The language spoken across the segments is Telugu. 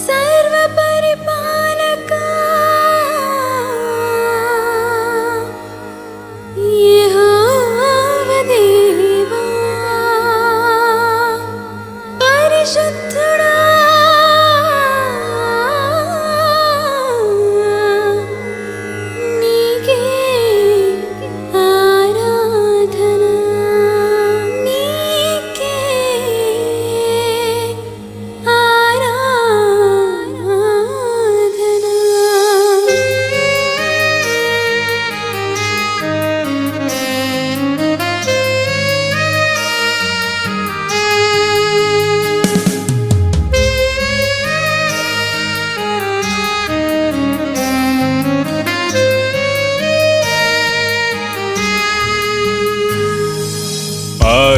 さ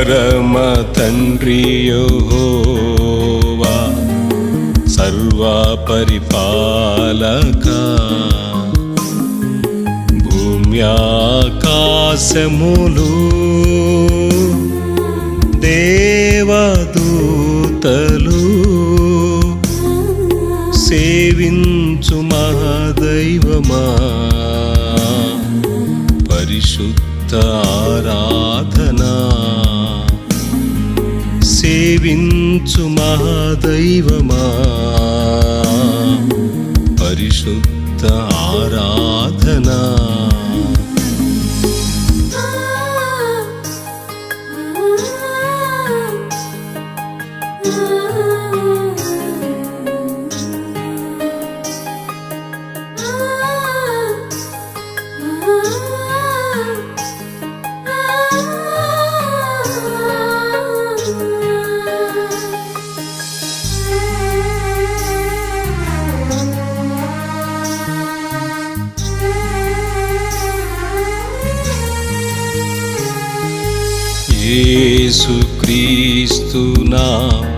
పరమ తండ్రియోవా యెహోవా పరిపాలక భూమ్యాకాశములు దేవదూతలు సేవించు మహాదైవమా. పరిశుద్ధ ఆరాధనా. సేవించు మహాదైవమా. పరిశుద్ధ ఆరాధనా. యేసు క్రీస్తు నా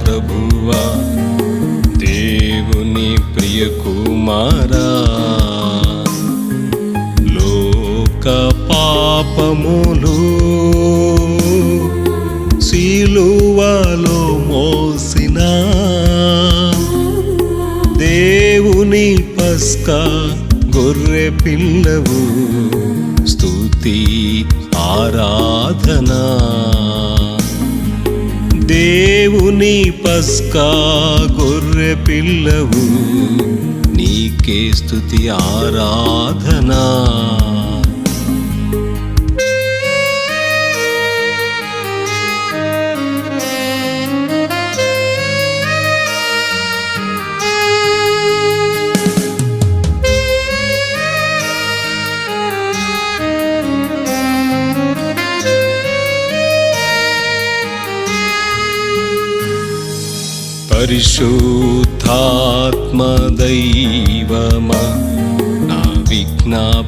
ప్రభువా దేవుని ప్రియ కుమారా లోక పాపములు శిలువలో మోసిన దేవుని పస్కా గొర్రె పిల్లవు స్తుతి ఆరాధనా. దేవుని పస్కా గొర్రె పిల్లవు నీకే స్థుతి ఆరాధనా. పరిశుద్ధాత్మదైవమా నా విజ్ఞాపనకర్తవు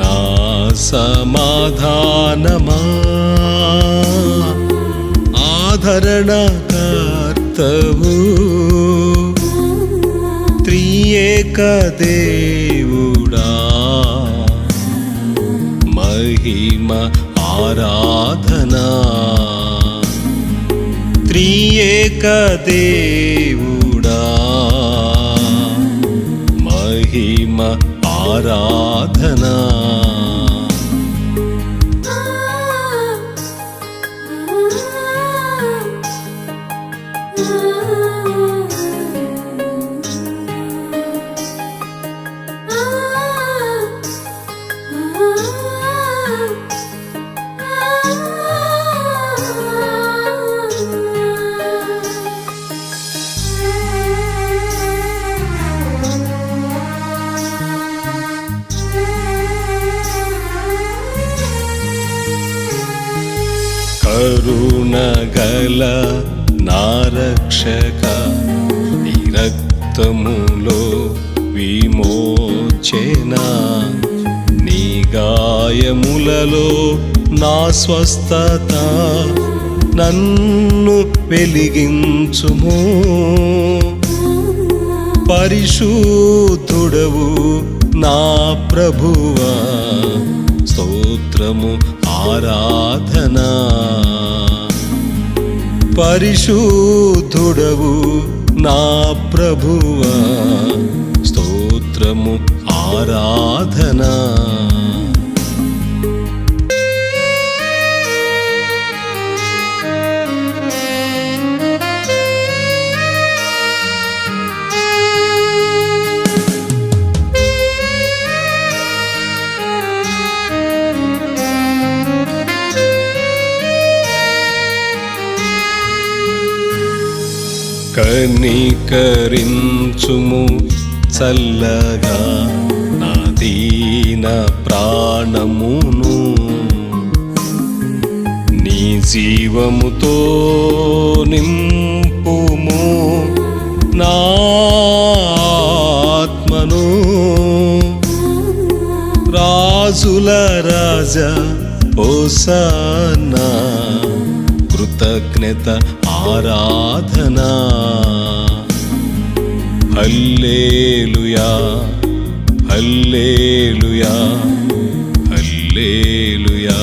నా సమాధానమా ఆధరణకర్తవు త్రియేక దేవుడా మహిమ ఆరాధనా. త్రియేక దేవుడా. మహిమ ఆరాధనా. కరుణగల నారక్షక నిరక్తములో విమోచన. నీ గాయములలో నా స్వస్థత నన్ను వెలిగించుము. పరిశుద్ధుడవు నా ప్రభువా స్తోత్రము ఆరాధనా. పరిశుద్ధుడవు నా ప్రభువా. స్తోత్రము ఆరాధనా. కనికరించుము చల్లగా నా దీన ప్రాణమును. నీ జీవముతో నింపుము నా ఆత్మను. రాజుల రాజా ఓసానా కృతజ్ఞత ఆరాధనా. హల్లేలుయా హల్లేలుయా హల్లేలుయా.